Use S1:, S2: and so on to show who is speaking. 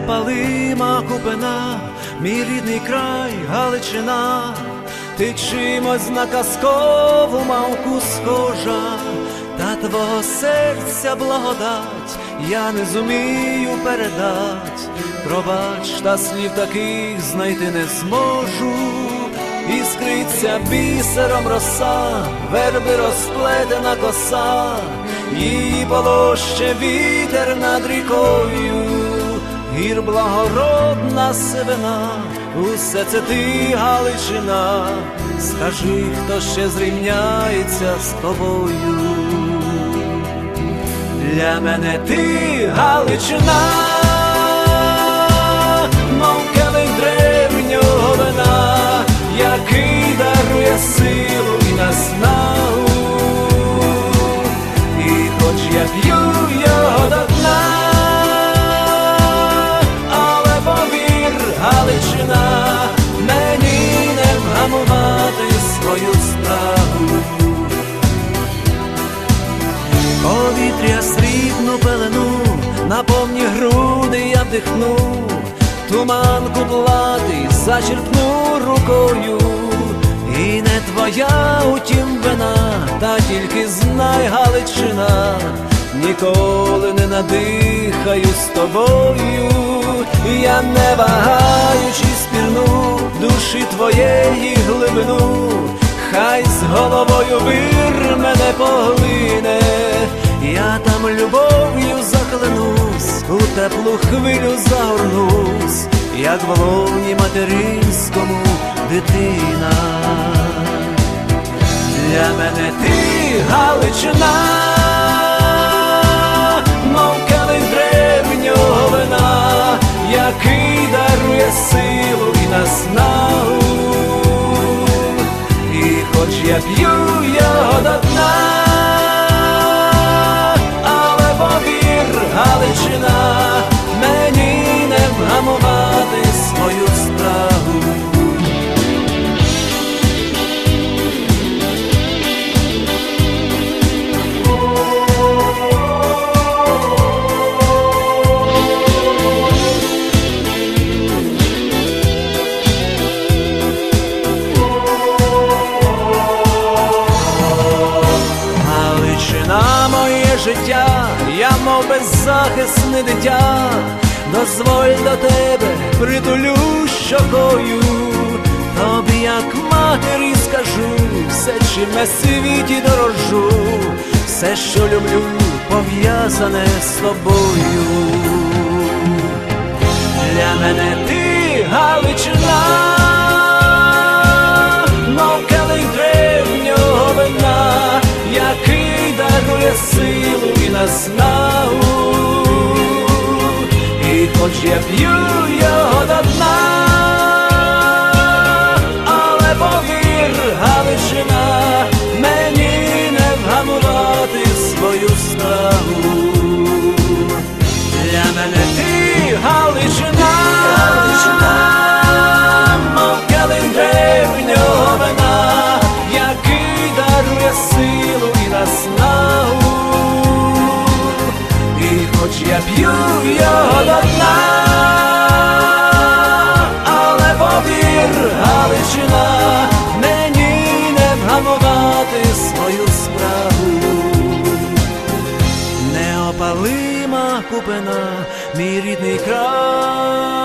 S1: неопалима купина, мій рідний край, Галичина, ти чимось на казкову мавку схожа, та твого серця благодать я не зумію передать, пробач, та слів таких знайти не зможу. Іскриться бісером роса, верби розплетена коса, її полоще вітер над рікою, гір благородна сивина, усе це ти, Галичина, скажи, хто ще зрівняється з тобою. Для мене ти Галичина, вдихну, туман кудлатий зачерпну рукою, і не твоя утім вина, та тільки знай Галичина, ніколи не надихаю з тобою, я не вагаючись спірну душі твоєї глибину. Хай з головою вир мене поглине, теплу хвилю загорнусь, як в лоні материнському дитина. Для мене ти Галичина, мов келих древнього вина, який дарує силу і наснагу. Життя, я мов беззахисне дитя, дозволь до тебе притулю щокою, тобі як матері скажу, все, чим на світі дорожу, все, що люблю, пов'язане з тобою. Для мене ти вина, який дарує силу наснагу. І хоч я п'ю його до дна, п'ю до дна, але повір, Галичина, мені не вгамувати свою справу неопалима купина, мій рідний край.